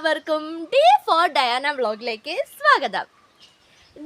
എല്ലാവർക്കും D four Diana വ്ളോഗിലേക്ക് സ്വാഗതം.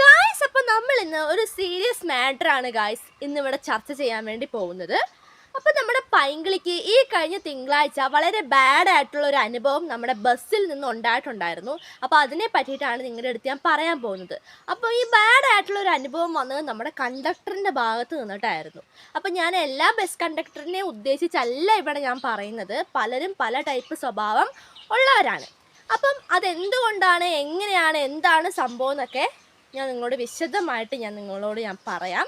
ഗായ്സ് അപ്പം നമ്മൾ ഇന്ന് ഒരു സീരിയസ് മാറ്ററാണ് ഗായ്സ് ഇന്നിവിടെ ചർച്ച ചെയ്യാൻ വേണ്ടി പോകുന്നത്. അപ്പം നമ്മുടെ പൈങ്കിളിക്ക് ഈ കഴിഞ്ഞ തിങ്കളാഴ്ച വളരെ ബാഡ് ആയിട്ടുള്ള ഒരു അനുഭവം നമ്മുടെ ബസ്സിൽ നിന്ന് ഉണ്ടായിട്ടുണ്ടായിരുന്നു. അപ്പോൾ അതിനെ പറ്റിയിട്ടാണ് നിങ്ങളുടെ അടുത്ത് ഞാൻ പറയാൻ പോകുന്നത്. അപ്പോൾ ഈ ബാഡ് ആയിട്ടുള്ള ഒരു അനുഭവം വന്നത് നമ്മുടെ കണ്ടക്ടറിന്റെ ഭാഗത്ത് നിന്നിട്ടായിരുന്നു. അപ്പോൾ ഞാൻ എല്ലാ ബസ് കണ്ടക്ടറിനെയും ഉദ്ദേശിച്ചല്ല ഇവിടെ ഞാൻ പറയുന്നത്. പലരും പല ടൈപ്പ് സ്വഭാവം ഉള്ളവരാണ്. അപ്പം അതെന്തുകൊണ്ടാണ് എങ്ങനെയാണ് എന്താണ് സംഭവം എന്നൊക്കെ ഞാൻ നിങ്ങളോട് വിശദമായിട്ട് ഞാൻ നിങ്ങളോട് ഞാൻ പറയാം.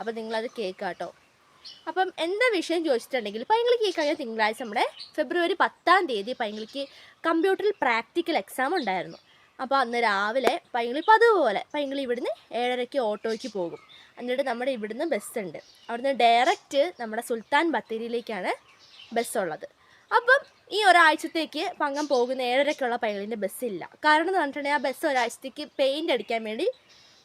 അപ്പം നിങ്ങളത് കേൾക്കാട്ടോ അപ്പം എന്താ വിഷയം ചോദിച്ചിട്ടുണ്ടെങ്കിൽ പൈങ്കിളിക്ക് ഈ കഴിഞ്ഞ തിങ്കളാഴ്ച നമ്മുടെ ഫെബ്രുവരി പത്താം തീയതി പൈങ്കിളിക്ക് കമ്പ്യൂട്ടറിൽ പ്രാക്ടിക്കൽ എക്സാം ഉണ്ടായിരുന്നു. അപ്പോൾ അന്ന് രാവിലെ പൈങ്കിളി പതുപോലെ പൈങ്കിളി ഇവിടുന്ന് ഏഴരയ്ക്ക് ഓട്ടോയ്ക്ക് പോകും. എന്നിട്ട് നമ്മുടെ ഇവിടുന്ന് ബസ്സുണ്ട് അവിടുന്ന് ഡയറക്റ്റ് നമ്മുടെ സുൽത്താൻ ബത്തേരിയിലേക്കാണ് ബസ്സുള്ളത് അപ്പം ഈ ഒരാഴ്ചത്തേക്ക് പങ്കം പോകുന്ന ഏഴരയ്ക്കുള്ള പൈകളിന്റെ ബസ്സില്ല. കാരണം എന്ന് പറഞ്ഞിട്ടുണ്ടെങ്കിൽ ആ ബസ് ഒരാഴ്ചത്തേക്ക് പെയിന്റ് അടിക്കാൻ വേണ്ടി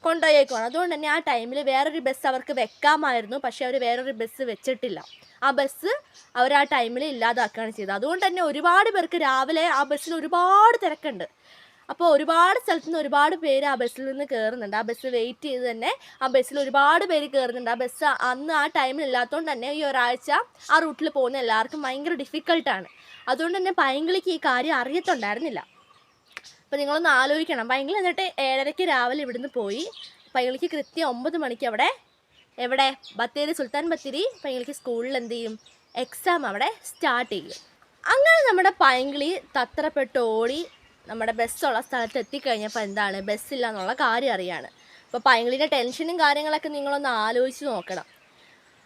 കൊണ്ടുപോയേക്കുവാണ്. അതുകൊണ്ട് തന്നെ ആ ടൈമിൽ വേറൊരു ബസ് അവർക്ക് വെക്കാമായിരുന്നു. പക്ഷേ അവർ വേറൊരു ബസ് വെച്ചിട്ടില്ല. ആ ബസ് അവർ ആ ടൈമിൽ ഇല്ലാതാക്കുകയാണ് ചെയ്തത്. അതുകൊണ്ട് തന്നെ ഒരുപാട് പേർക്ക് രാവിലെ ആ ബസ്സിൽ ഒരുപാട് തിരക്കുണ്ട്. അപ്പോൾ ഒരുപാട് സ്ഥലത്ത് നിന്ന് ഒരുപാട് പേര് ആ ബസ്സിൽ നിന്ന് കയറുന്നുണ്ട് ആ ബസ് വെയിറ്റ് ചെയ്ത് തന്നെ ആ ബസ്സിൽ ഒരുപാട് പേര് കയറുന്നുണ്ട് ആ ബസ് അന്ന് ആ ടൈമിൽ ഇല്ലാത്തതുകൊണ്ട് തന്നെ ഈ ഒരാഴ്ച ആ റൂട്ടിൽ പോകുന്ന എല്ലാവർക്കും ഭയങ്കര ഡിഫിക്കൽട്ടാണ് അതുകൊണ്ട് തന്നെ പൈങ്കിളിക്ക് ഈ കാര്യം അറിയത്തുണ്ടായിരുന്നില്ല. അപ്പോൾ നിങ്ങളൊന്ന് ആലോചിക്കണം. പൈങ്കിളി എന്നിട്ട് ഏഴരയ്ക്ക് രാവിലെ ഇവിടുന്ന് പോയി. പൈങ്കിളിക്ക് കൃത്യം ഒമ്പത് മണിക്ക് അവിടെ എവിടെ? ബത്തേരി സുൽത്താൻ ബത്തേരി. പൈങ്കിളിക്ക് സ്കൂളിൽ എന്ത് ചെയ്യും? എക്സാം അവിടെ സ്റ്റാർട്ട് ചെയ്യും. അങ്ങനെ നമ്മുടെ പൈങ്കിളി തത്രപ്പെട്ട് ഓടി നമ്മുടെ ബസ്സുള്ള സ്ഥലത്ത് എത്തിക്കഴിഞ്ഞപ്പോൾ എന്താണ്? ബസ്സില്ല എന്നുള്ള കാര്യം അറിയാണ്. അപ്പോൾ പൈങ്കിളിന്റെ ടെൻഷനും കാര്യങ്ങളൊക്കെ നിങ്ങളൊന്ന് ആലോചിച്ച് നോക്കണം.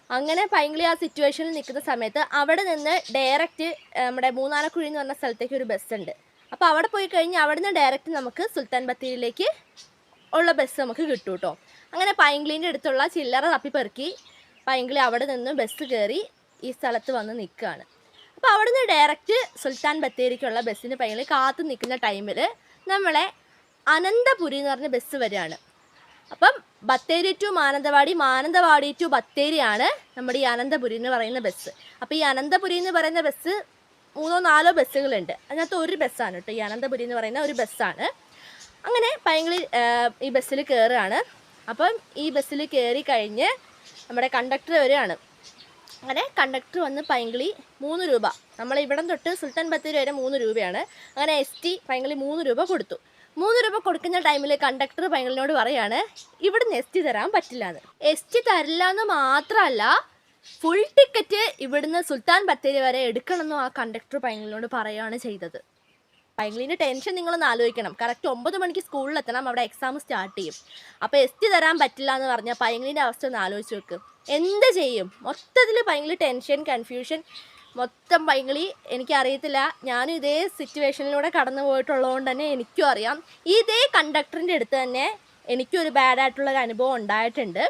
അങ്ങനെ പൈങ്കിളി ആ സിറ്റുവേഷനിൽ നിൽക്കുന്ന സമയത്ത് അവിടെ നിന്ന് ഡയറക്റ്റ് നമ്മുടെ മൂന്നാലക്കുഴി എന്ന് പറഞ്ഞ സ്ഥലത്തേക്ക് ഒരു ബസ്സുണ്ട് അപ്പോൾ അവിടെ പോയി കഴിഞ്ഞ് അവിടെ നിന്ന് ഡയറക്റ്റ് നമുക്ക് സുൽത്താൻ ബത്തേരിയിലേക്ക് ഉള്ള ബസ് നമുക്ക് കിട്ടും കേട്ടോ അങ്ങനെ പൈങ്കിളീന്റെ അടുത്തുള്ള ചില്ലറ തപ്പിപ്പെറുക്കി പൈങ്കിളി അവിടെ നിന്ന് ബസ് കയറി ഈ സ്ഥലത്ത് വന്ന് നിൽക്കുകയാണ്. അപ്പോൾ അവിടെ നിന്ന് ഡയറക്റ്റ് സുൽത്താൻ ബത്തേരിക്കുള്ള ബസ്സിന് പൈങ്കിളി കാത്തു നിൽക്കുന്ന ടൈമിൽ നമ്മളെ അനന്തപുരി എന്ന് പറഞ്ഞ ബസ് വരികയാണ്. അപ്പം ബത്തേരി ടു മാനന്തവാടി മാനന്തവാടി ടു ബത്തേരിയാണ് നമ്മുടെ ഈ അനന്തപുരി എന്ന് പറയുന്ന ബസ്. അപ്പോൾ ഈ അനന്തപുരി എന്ന് പറയുന്ന ബസ് മൂന്നോ നാലോ ബസ്സുകളുണ്ട്. അതിനകത്ത് ഒരു ബസ്സാണ് കേട്ടോ. ഈ അനന്തപുരി എന്ന് പറയുന്ന ഒരു ബസ്സാണ്. അങ്ങനെ പൈങ്കിളി ഈ ബസ്സിൽ കയറുകയാണ് അപ്പം ഈ ബസ്സിൽ കയറി കഴിഞ്ഞ് നമ്മുടെ കണ്ടക്ടർ വരികയാണ്. അങ്ങനെ കണ്ടക്ടർ വന്ന് പൈങ്കിളി മൂന്ന് രൂപ. നമ്മൾ ഇവിടം തൊട്ട് സുൽത്താൻ ബത്തേരി വരെ മൂന്ന് രൂപയാണ്. അങ്ങനെ എസ് ടി പൈങ്കിളി മൂന്ന് രൂപ കൊടുത്തു. മൂന്ന് രൂപ കൊടുക്കുന്ന ടൈമിൽ കണ്ടക്ടർ പൈങ്കിളിനോട് പറയാണ് ഇവിടുന്ന് എസ് ടി തരാൻ പറ്റില്ല എന്ന് എസ് ടി തരില്ല എന്ന് മാത്രമല്ല ഫുൾ ടിക്കറ്റ് ഇവിടുന്ന് സുൽത്താൻ ബത്തേരി വരെ എടുക്കണമെന്നും ആ കണ്ടക്ടർ പൈങ്കിളിനോട് പറയുകയാണ് ചെയ്തത്. പൈങ്കിളിന്റെ ടെൻഷൻ നിങ്ങളൊന്ന് ആലോചിക്കണം. കറക്റ്റ് ഒമ്പത് മണിക്ക് സ്കൂളിൽ എത്തണം അവിടെ എക്സാം സ്റ്റാർട്ട് ചെയ്യും. അപ്പോൾ എസ് ടി തരാൻ പറ്റില്ല എന്ന് പറഞ്ഞാൽ പൈങ്കിളിന്റെ അവസ്ഥ ഒന്ന് ആലോചിച്ച് വെക്ക് എന്ത് ചെയ്യും? മൊത്തത്തിൽ പൈങ്കിളി ടെൻഷൻ കൺഫ്യൂഷൻ മൊത്തം പൈങ്കിളി എനിക്കറിയത്തില്ല. ഞാനും ഇതേ സിറ്റുവേഷനിലൂടെ കടന്നു പോയിട്ടുള്ളതുകൊണ്ട് തന്നെ എനിക്കും അറിയാം. ഇതേ കണ്ടക്ടറിന്റെ അടുത്ത് തന്നെ എനിക്കും ഒരു ബാഡ് ആയിട്ടുള്ള അനുഭവം ഉണ്ടായിട്ടുണ്ട്.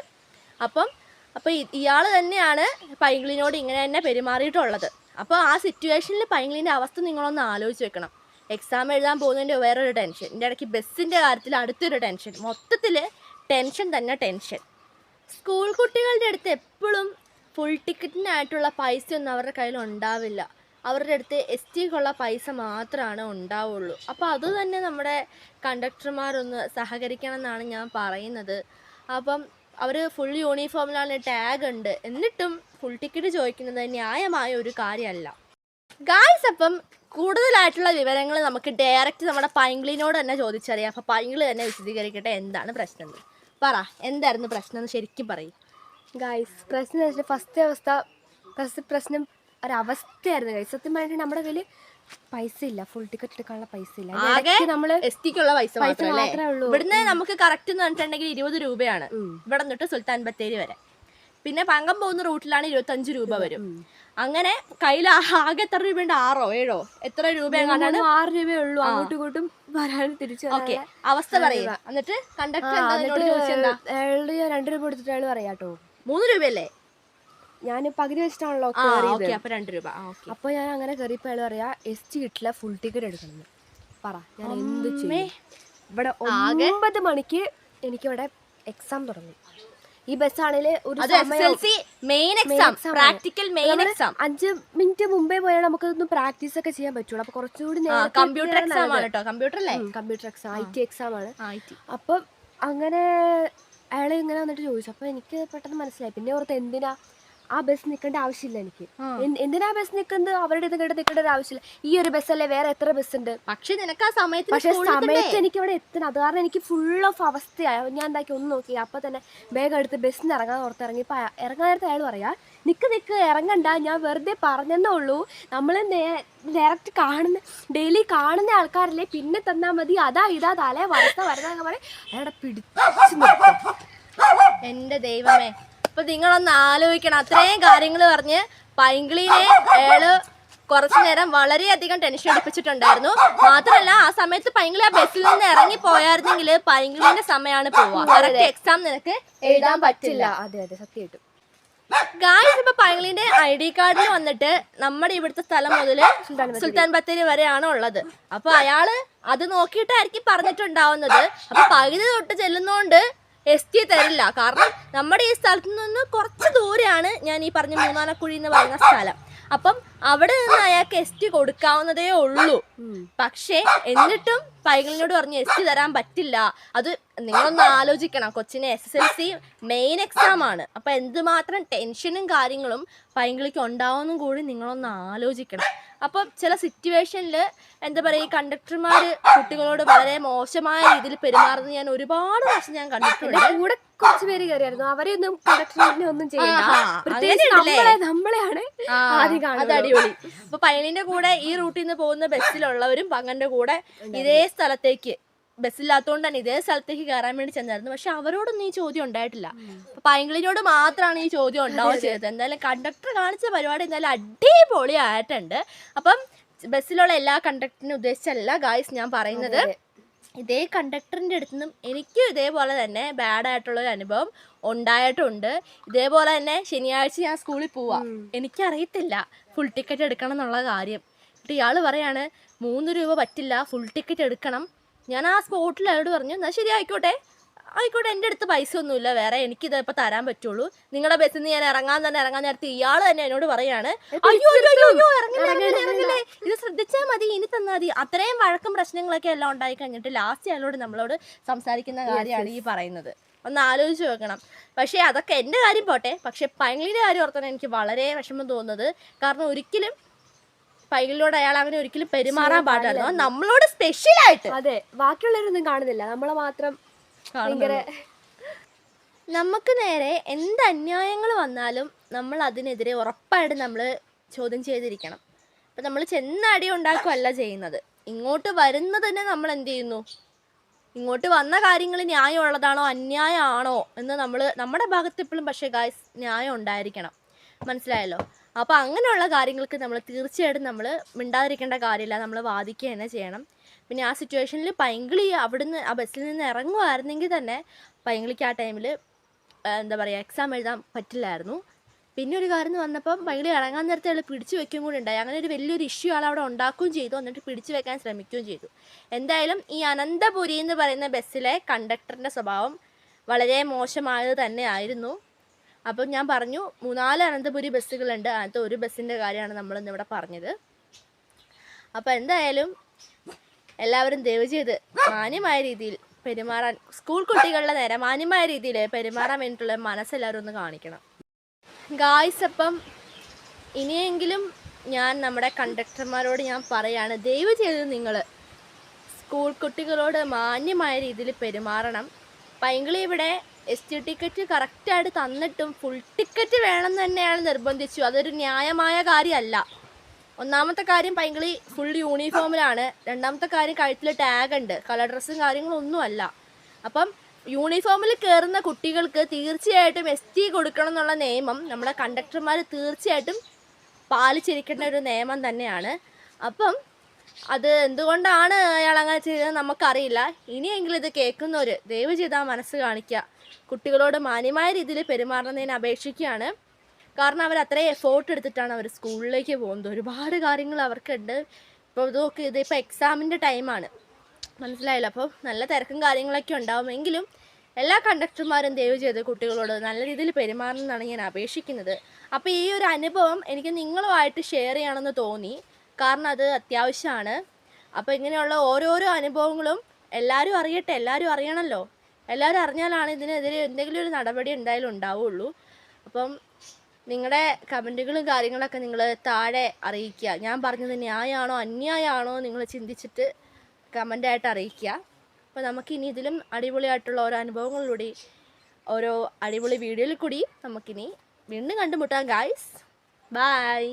അപ്പം അപ്പോൾ ഇയാൾ തന്നെയാണ് പൈങ്കിളിനോട് ഇങ്ങനെ തന്നെ പെരുമാറിയിട്ടുള്ളത്. അപ്പോൾ ആ സിറ്റുവേഷനിൽ പൈങ്കിളിന്റെ അവസ്ഥ നിങ്ങളൊന്ന് ആലോചിച്ച് വെക്കണം. എക്സാം എഴുതാൻ പോകുന്നതിന്റെ വേറൊരു ടെൻഷൻ എന്റെ ഇടയ്ക്ക് ബസ്സിന്റെ കാര്യത്തിൽ അടുത്തൊരു ടെൻഷൻ മൊത്തത്തിൽ ടെൻഷൻ തന്നെ ടെൻഷൻ സ്കൂൾ കുട്ടികളുടെ അടുത്ത് എപ്പോഴും ഫുൾ ടിക്കറ്റിനായിട്ടുള്ള പൈസ ഒന്നും അവരുടെ കയ്യിൽ ഉണ്ടാവില്ല. അവരുടെ അടുത്ത് എസ് ടിക്കുള്ള പൈസ മാത്രമാണ് ഉണ്ടാവുള്ളൂ. അപ്പോൾ അത് തന്നെ നമ്മുടെ കണ്ടക്ടർമാരൊന്ന് സഹകരിക്കണം എന്നാണ് ഞാൻ പറയുന്നത്. അപ്പം അവർ ഫുൾ യൂണിഫോമിലാണ് ടാഗ് ഉണ്ട്. എന്നിട്ടും ഫുൾ ടിക്കറ്റ് ചോദിക്കുന്നത് ന്യായമായ ഒരു കാര്യമല്ല. ഗായ്സ് അപ്പം കൂടുതലായിട്ടുള്ള വിവരങ്ങൾ നമുക്ക് ഡയറക്റ്റ് നമ്മുടെ പൈങ്കിളിനോട് തന്നെ ചോദിച്ചറിയാം. അപ്പോൾ പൈങ്കിളി തന്നെ വിശദീകരിക്കട്ടെ? എന്താണ് പ്രശ്നം എന്ന്? പറ എന്തായിരുന്നു പ്രശ്നം എന്ന് ശരിക്കും പറയും. ഗൈസ് പ്രശ്നം എന്ന് വെച്ചാൽ ഫസ്റ്റ് അവസ്ഥ ഫസ്റ്റ് പ്രശ്നം ഒരവസ്ഥയായിരുന്നു ഗൈസ് സത്യം പറഞ്ഞിട്ട് നമ്മുടെ കയ്യിൽ പൈസ ഇല്ല. ഫുൾ ടിക്കറ്റ് എടുക്കാനുള്ള പൈസ ഇല്ല. നമ്മൾ എസ് ടിക്കുള്ള പൈസ പൈസ മാത്രമേ ഉള്ളൂ. ഇവിടുന്ന് നമുക്ക് കറക്റ്റ് എന്ന് പറഞ്ഞിട്ടുണ്ടെങ്കിൽ ഇരുപത് രൂപയാണ്. ഇവിടെ നിന്നിട്ട് സുൽത്താൻ ബത്തേരി വരെ. പിന്നെ പങ്കം പോകുന്ന റൂട്ടിലാണ് ഇരുപത്തഞ്ച് രൂപ വരും. അങ്ങനെ കയ്യിൽ ആകെ എത്ര രൂപയുണ്ട്? ആറോ ഏഴോ? എത്ര രൂപയാണ് എങ്ങാണ്ടാണ് ആറ് രൂപയേ ഉള്ളൂ. അങ്ങോട്ടും ഇങ്ങോട്ടും വരാനും തിരിച്ചു ഓക്കെ. അവസ്ഥ പറയുക എന്നിട്ട് കണ്ടക്ടർ രണ്ട് രൂപ കൊടുത്തിട്ട് അയാൾ പറയാട്ടോ മൂന്ന് രൂപയല്ലേ? ഞാൻ പകുതി വെച്ചിട്ടാണല്ലോ അപ്പൊ രണ്ട് രൂപ. അപ്പൊ ഞാൻ അങ്ങനെ കയറിയപ്പോ അയാൾ പറയാ എസ് ടി കിട്ടില്ല ഫുൾ ടിക്കറ്റ് എടുക്കണം. പറ. ഞാൻ എന്ത് ചെയ്യും? ഇവിടെ ഒമ്പത് മണിക്ക് എനിക്കിവിടെ എക്സാം തുടങ്ങി. ഈ ബസ്സാണെങ്കിൽ ഒരു main exam practical main exam അഞ്ച് മിനിറ്റ് മുമ്പേ പോയാൽ നമുക്കൊന്ന് പ്രാക്ടീസ് ഒക്കെ ചെയ്യാൻ പറ്റുള്ളൂ. അപ്പൊ കുറച്ചുകൂടി കമ്പ്യൂട്ടർ എക്സാം ആണ് കേട്ടോ കമ്പ്യൂട്ടർ അല്ലേ? Computer exam I T exam ആണ്. അപ്പം അങ്ങനെ അയാൾ ഇങ്ങനെ വന്നിട്ട് ചോദിച്ചു. അപ്പൊ എനിക്ക് പെട്ടെന്ന് മനസ്സിലായി. പിന്നെ ഓർത്ത് എന്തിനാ ആ ബസ് നിൽക്കേണ്ട ആവശ്യമില്ല എനിക്ക്. എന്തിനാ ബസ് നിൽക്കുന്നത് അവരുടെ ഇത് കേട്ട് നിൽക്കേണ്ട ഒരു ആവശ്യമില്ല. ഈ ഒരു ബസ്സല്ലേ വേറെ എത്ര ബസ് ഉണ്ട്? പക്ഷെ നിനക്ക് ആ സമയത്ത് പക്ഷെ സമയത്ത് എനിക്ക് അവിടെ എത്തണം. അത് കാരണം എനിക്ക് ഫുൾ ഓഫ് അവസ്ഥയായി ഞാൻ എന്താക്കി ഒന്ന് നോക്കി. അപ്പൊ തന്നെ വേഗം എടുത്ത് ബസ്സിന് ഇറങ്ങാൻ ഓർത്തിറങ്ങി. ഇപ്പൊ ഇറങ്ങാൻ നേരത്തെ അയാൾ പറയാ നിക്ക് നിക്ക് ഇറങ്ങണ്ട. ഞാൻ വെറുതെ പറഞ്ഞെന്നേ ഉള്ളൂ. നമ്മൾ ഡയറക്റ്റ് കാണുന്ന ഡെയിലി കാണുന്ന ആൾക്കാരല്ലേ. പിന്നെ തന്നാ മതി. അതാ ഇതാ തലേ വരത്ത വരുന്ന പറയും. അയാളെ പിടിച്ചു എന്റെ ദൈവമേ. അപ്പൊ നിങ്ങളൊന്ന് ആലോചിക്കണം. അത്രയും കാര്യങ്ങൾ പറഞ്ഞ് പൈങ്കിളിനെ ഏൾ കുറച്ചു നേരം വളരെയധികം ടെൻഷൻ അടിപ്പിച്ചിട്ടുണ്ടായിരുന്നു മാത്രമല്ല ആ സമയത്ത് പൈങ്കിളി ആ ബസ്സിൽ നിന്ന് ഇറങ്ങി പോയായിരുന്നെങ്കിൽ പൈങ്കിളിന്റെ സമയമാണ് പോവുക. കറക്റ്റ് എക്സാം നിനക്ക് എഴുതാൻ പറ്റില്ല. അതെ അതെ സത്യമായിട്ടും ഗായ്സ് ഇപ്പൊ പൈങ്കിളിന്റെ ഐ ഡി കാർഡിൽ വന്നിട്ട് നമ്മുടെ ഇവിടുത്തെ സ്ഥലം മുതൽ സുൽത്താൻ ബത്തേരി. സുൽത്താൻ ബത്തേരി വരെയാണ് ഉള്ളത്. അപ്പൊ അയാൾ അത് നോക്കിയിട്ടായിരിക്കും പറഞ്ഞിട്ടുണ്ടാവുന്നത്. അപ്പൊ പകുതി തൊട്ട് ചെല്ലുന്നോണ്ട് എസ് ടി തരില്ല. കാരണം നമ്മുടെ ഈ സ്ഥലത്ത് നിന്ന് കുറച്ച് ദൂരെയാണ് ഞാൻ ഈ പറഞ്ഞ മൂന്നാനക്കുഴി എന്ന് പറയുന്ന സ്ഥലം. അപ്പം അവിടെ നിന്ന് അയാൾക്ക് എസ് ടി കൊടുക്കാവുന്നതേ ഉള്ളൂ. പക്ഷേ എന്നിട്ടും പൈകളിനോട് പറഞ്ഞു എസ് ടി തരാൻ പറ്റില്ല. അത് നിങ്ങളൊന്ന് ആലോചിക്കണം. കൊച്ചിന് S S L C main exam ആണ്. അപ്പൊ എന്തുമാത്രം ടെൻഷനും കാര്യങ്ങളും പൈങ്കിളിക്ക് ഉണ്ടാവുമെന്നും കൂടി നിങ്ങളൊന്ന് ആലോചിക്കണം. അപ്പം ചില സിറ്റുവേഷനിൽ എന്താ പറയുക ഈ കണ്ടക്ടർമാർ കുട്ടികളോട് വളരെ മോശമായ രീതിയിൽ പെരുമാറുന്നത് ഞാൻ ഒരുപാട് പ്രാവശ്യം ഞാൻ കണ്ടിട്ടുണ്ട്. കൂടെ കുറച്ച് പേര് കയറിയായിരുന്നു അവരെയൊന്നും കണ്ടക്ടറിനെ ഒന്നും ചെയ്യണ്ട. നമ്മളെയാണ് ആ, ആദ്യം അത് അടിപൊളി. അപ്പൊ പയ്യനിന്റെ കൂടെ ഈ റൂട്ടിൽ നിന്ന് പോകുന്ന ബസ്സിലുള്ളവരും പങ്ങന്റെ കൂടെ ഇതേ സ്ഥലത്തേക്ക് ബസ്സില്ലാത്തതുകൊണ്ട് തന്നെ ഇതേ സ്ഥലത്തേക്ക് കയറാൻ വേണ്ടി ചെന്നായിരുന്നു. പക്ഷെ അവരോടൊന്നും ഈ ചോദ്യം ഉണ്ടായിട്ടില്ല. പൈങ്കിളിനോട് മാത്രമാണ് ഈ ചോദ്യം ഉണ്ടാവുക ചെയ്തത്. എന്തായാലും കണ്ടക്ടർ കാണിച്ച പരിപാടി എന്തായാലും അടിപൊളി ആയിട്ടുണ്ട്. അപ്പം ബസ്സിലുള്ള എല്ലാ കണ്ടക്ടറിനും ഉദ്ദേശിച്ചല്ല ഗായ്സ് ഞാൻ പറയുന്നത്. ഇതേ കണ്ടക്ടറിന്റെ അടുത്തു നിന്നും എനിക്കും ഇതേപോലെ തന്നെ ബാഡ് ആയിട്ടുള്ള ഒരു അനുഭവം ഉണ്ടായിട്ടുണ്ട്. ഇതേപോലെ തന്നെ ശനിയാഴ്ച ഞാൻ സ്കൂളിൽ പോവാ. എനിക്കറിയത്തില്ല ഫുൾ ടിക്കറ്റ് എടുക്കണം എന്നുള്ള കാര്യം. എന്നിട്ട് ഇയാൾ പറയാണ് മൂന്ന് രൂപ പറ്റില്ല ഫുൾ ടിക്കറ്റ് എടുക്കണം. ഞാൻ ആ സ്പോട്ടിൽ അയാളോട് പറഞ്ഞു എന്നാൽ ശരി ആയിക്കോട്ടെ. ആയിക്കോട്ടെ എന്റെ അടുത്ത് പൈസ ഒന്നുമില്ല വേറെ എനിക്കിത് ഇപ്പം തരാൻ പറ്റുള്ളൂ. നിങ്ങളുടെ ബസ്സിൽ നിന്ന് ഞാൻ ഇറങ്ങാൻ തന്നെ ഇറങ്ങാൻ നേരത്തെ ഇയാൾ തന്നെ എന്നോട് പറയാണ് അയ്യോ അയ്യോ ഇറങ്ങില്ല ഇത് ശ്രദ്ധിച്ചാൽ മതി ഇനി തന്നാൽ മതി. അത്രയും വഴക്കും പ്രശ്നങ്ങളൊക്കെ എല്ലാം ഉണ്ടായി കഴിഞ്ഞിട്ട് ലാസ്റ്റ് അയാളോട് നമ്മളോട് സംസാരിക്കുന്ന കാര്യമാണ് ഈ പറയുന്നത്. ഒന്ന് ആലോചിച്ച് വെക്കണം പക്ഷേ അതൊക്കെ എന്റെ കാര്യം പോട്ടെ. പക്ഷേ പൈങ്ങളിന്റെ കാര്യം ഓർത്താണ് എനിക്ക് വളരെ വിഷമം തോന്നുന്നത്. കാരണം ഒരിക്കലും പൈകളിലോട് അയാൾ അങ്ങനെ ഒരിക്കലും പെരുമാറാൻ പാടില്ല. നമ്മളോട് സ്പെഷ്യലായിട്ട് അതെ ബാക്കിയുള്ളവരൊന്നും കാണുന്നില്ല. നമ്മളെ മാത്രം ഭയങ്കര നമുക്ക് നേരെ എന്ത് അന്യായങ്ങൾ വന്നാലും നമ്മൾ അതിനെതിരെ ഉറപ്പായിട്ട് നമ്മൾ ചോദ്യം ചെയ്തിരിക്കണം. അപ്പം നമ്മൾ ചെന്നടി ഉണ്ടാക്കുകയല്ല ചെയ്യുന്നത്. ഇങ്ങോട്ട് വരുന്നതിനെ നമ്മൾ എന്ത് ചെയ്യുന്നു? ഇങ്ങോട്ട് വന്ന കാര്യങ്ങൾ ന്യായമുള്ളതാണോ അന്യായമാണോ എന്ന് നമ്മൾ നമ്മുടെ ഭാഗത്ത് എപ്പോഴും പക്ഷേ ഗായ്സ് ന്യായം ഉണ്ടായിരിക്കണം. മനസ്സിലായല്ലോ? അപ്പോൾ അങ്ങനെയുള്ള കാര്യങ്ങൾക്ക് നമ്മൾ തീർച്ചയായിട്ടും നമ്മൾ മിണ്ടാതിരിക്കേണ്ട കാര്യമില്ല. നമ്മൾ വാദിക്കുക തന്നെ ചെയ്യണം. പിന്നെ ആ സിറ്റുവേഷനിൽ പൈങ്കിളി അവിടുന്ന് ആ ബസ്സിൽ നിന്ന് ഇറങ്ങുമായിരുന്നെങ്കിൽ തന്നെ പൈങ്കിളിക്ക് ആ ടൈമിൽ എന്താ പറയുക എക്സാം എഴുതാൻ പറ്റില്ലായിരുന്നു. പിന്നെ ഒരു കാര്യം വന്നപ്പം പൈങ്കിളി ഇറങ്ങാൻ നേരത്തെ അയാൾ പിടിച്ചു വെക്കുകയും കൂടി ഉണ്ടായി. അങ്ങനെ ഒരു വലിയൊരു ഇഷ്യൂ ആൾ അവിടെ ഉണ്ടാക്കുകയും ചെയ്തു. എന്നിട്ട് പിടിച്ചു വെക്കാൻ ശ്രമിക്കുകയും ചെയ്തു. എന്തായാലും ഈ അനന്തപുരി എന്ന് പറയുന്ന ബസ്സിലെ കണ്ടക്ടറിന്റെ സ്വഭാവം വളരെ മോശമായത് തന്നെ ആയിരുന്നു. അപ്പം ഞാൻ പറഞ്ഞു മൂന്നാൽ അനന്തപുരി ബസ്സുകളുണ്ട്. അതിനകത്ത് ഒരു ബസ്സിന്റെ കാര്യമാണ് നമ്മളിന്ന് ഇവിടെ പറഞ്ഞത്. അപ്പോൾ എന്തായാലും എല്ലാവരും ദയവ് ചെയ്ത് മാന്യമായ രീതിയിൽ പെരുമാറാൻ സ്കൂൾ കുട്ടികളുടെ നേരെ മാന്യമായ രീതിയിൽ പെരുമാറാൻ വേണ്ടിയിട്ടുള്ള മനസ്സെല്ലാവരും ഒന്ന് കാണിക്കണം. ഗായ്സ് അപ്പം ഇനിയെങ്കിലും ഞാൻ നമ്മുടെ കണ്ടക്ടർമാരോട് ഞാൻ പറയാണ് ദയവ് ചെയ്ത് നിങ്ങൾ സ്കൂൾ കുട്ടികളോട് മാന്യമായ രീതിയിൽ പെരുമാറണം. പൈങ്കിളി ഇവിടെ എസ് ടി ടിക്കറ്റ് കറക്റ്റായിട്ട് തന്നിട്ടും ഫുൾ ടിക്കറ്റ് വേണമെന്ന് തന്നെയാണ് നിർബന്ധിച്ചു. അതൊരു ന്യായമായ കാര്യമല്ല. ഒന്നാമത്തെ കാര്യം പൈങ്കിളി ഫുൾ യൂണിഫോമിലാണ് രണ്ടാമത്തെ കാര്യം കഴുത്തിൽ ടാഗ് ഉണ്ട്. കളർ ഡ്രസ്സും കാര്യങ്ങളും ഒന്നുമല്ല അപ്പം യൂണിഫോമിൽ കയറുന്ന കുട്ടികൾക്ക് തീർച്ചയായിട്ടും എസ് ടി കൊടുക്കണം എന്നുള്ള നിയമം നമ്മുടെ കണ്ടക്ടർമാർ തീർച്ചയായിട്ടും പാലിച്ചിരിക്കേണ്ട ഒരു നിയമം തന്നെയാണ്. അപ്പം അത് എന്തുകൊണ്ടാണ് അയാൾ അങ്ങനെ ചെയ്തത് നമുക്കറിയില്ല. ഇനിയെങ്കിലും ഇത് കേൾക്കുന്നവർ ദയവ് ചെയ്താൽ മനസ്സ് കാണിക്കുക. കുട്ടികളോട് മാന്യമായ രീതിയിൽ പെരുമാറുന്നതിന് അപേക്ഷിക്കുകയാണ്. കാരണം അവർ അത്രയും എഫോർട്ട് എടുത്തിട്ടാണ് അവർ സ്കൂളിലേക്ക് പോകുന്നത്. ഒരുപാട് കാര്യങ്ങൾ അവർക്കുണ്ട്. ഇപ്പോൾ ഇതൊക്കെ ഇതിപ്പോൾ എക്സാമിന്റെ ടൈമാണ് മനസ്സിലായില്ല? അപ്പോൾ നല്ല തിരക്കും കാര്യങ്ങളൊക്കെ ഉണ്ടാവുമെങ്കിലും എല്ലാ കണ്ടക്ടർമാരും ദയവ് ചെയ്ത് കുട്ടികളോട് നല്ല രീതിയിൽ പെരുമാറണമെന്നാണ് ഞാൻ അപേക്ഷിക്കുന്നത്. അപ്പോൾ ഈ ഒരു അനുഭവം എനിക്ക് നിങ്ങളുമായിട്ട് ഷെയർ ചെയ്യണമെന്ന് തോന്നി. കാരണം അത് അത്യാവശ്യമാണ്. അപ്പോൾ ഇങ്ങനെയുള്ള ഓരോരോ അനുഭവങ്ങളും എല്ലാവരും അറിയട്ടെ എല്ലാവരും അറിയണമല്ലോ എല്ലാവരും അറിഞ്ഞാലാണ് ഇതിനെതിരെ എന്തെങ്കിലും ഒരു നടപടി എന്തായാലും ഉണ്ടാവുള്ളൂ. അപ്പം നിങ്ങളുടെ കമന്റുകളും കാര്യങ്ങളൊക്കെ നിങ്ങൾ താഴെ അറിയിക്കുക. ഞാൻ പറഞ്ഞത് ന്യായമാണോ അന്യായമാണോ നിങ്ങൾ ചിന്തിച്ചിട്ട് കമന്റായിട്ട് അറിയിക്കുക. അപ്പോൾ നമുക്കിനി ഇതിലും അടിപൊളിയായിട്ടുള്ള ഓരോ അനുഭവങ്ങളിലൂടെ ഓരോ അടിപൊളി വീഡിയോയിൽ കൂടി നമുക്കിനി വീണ്ടും കണ്ടുമുട്ടാം ഗായ്സ് ബൈ